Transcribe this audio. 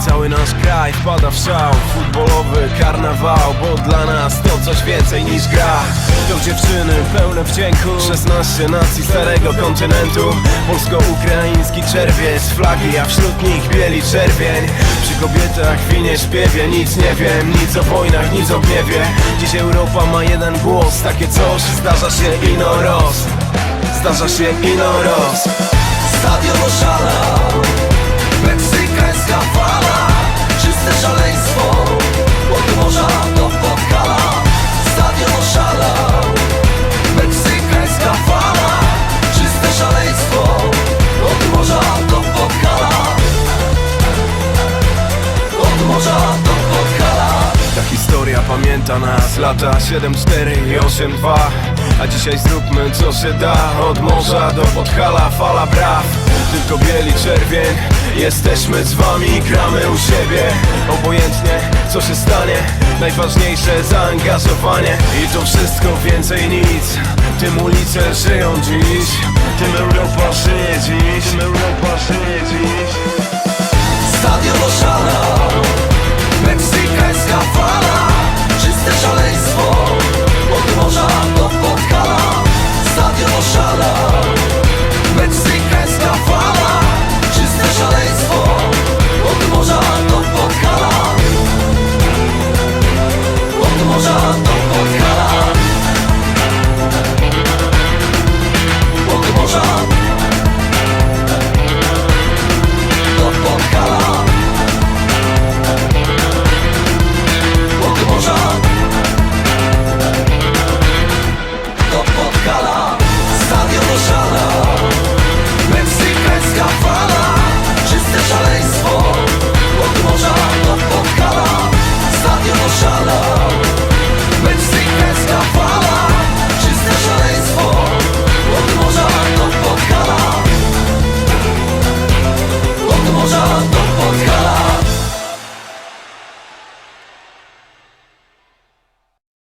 Cały nasz kraj wpada w szał. Futbolowy karnawał Bo dla nas to coś więcej niż gra. To dziewczyny pełne wdzięku. 16 nacji starego kontynentu. Polsko-ukraiński czerwiec Flagi, a wśród nich bieli czerwień. Przy kobietach winie śpiewie Nic nie wiem, nic o wojnach, nic o gniewie. Dziś Europa ma jeden głos Takie coś zdarza się ino roz. Zdarza się ino roz. Stadion oszalał pamięta nas. Lata 7-4 i 8-2 A dzisiaj zróbmy co się da. Od morza do Podhala fala braw. Tylko bieli czerwień. Jesteśmy z wami, gramy u siebie. Obojętnie co się stanie. Najważniejsze zaangażowanie. I to wszystko więcej nic. Tym ulice żyją dziś. Tym Europa żyje dziś. Tym Europa żyje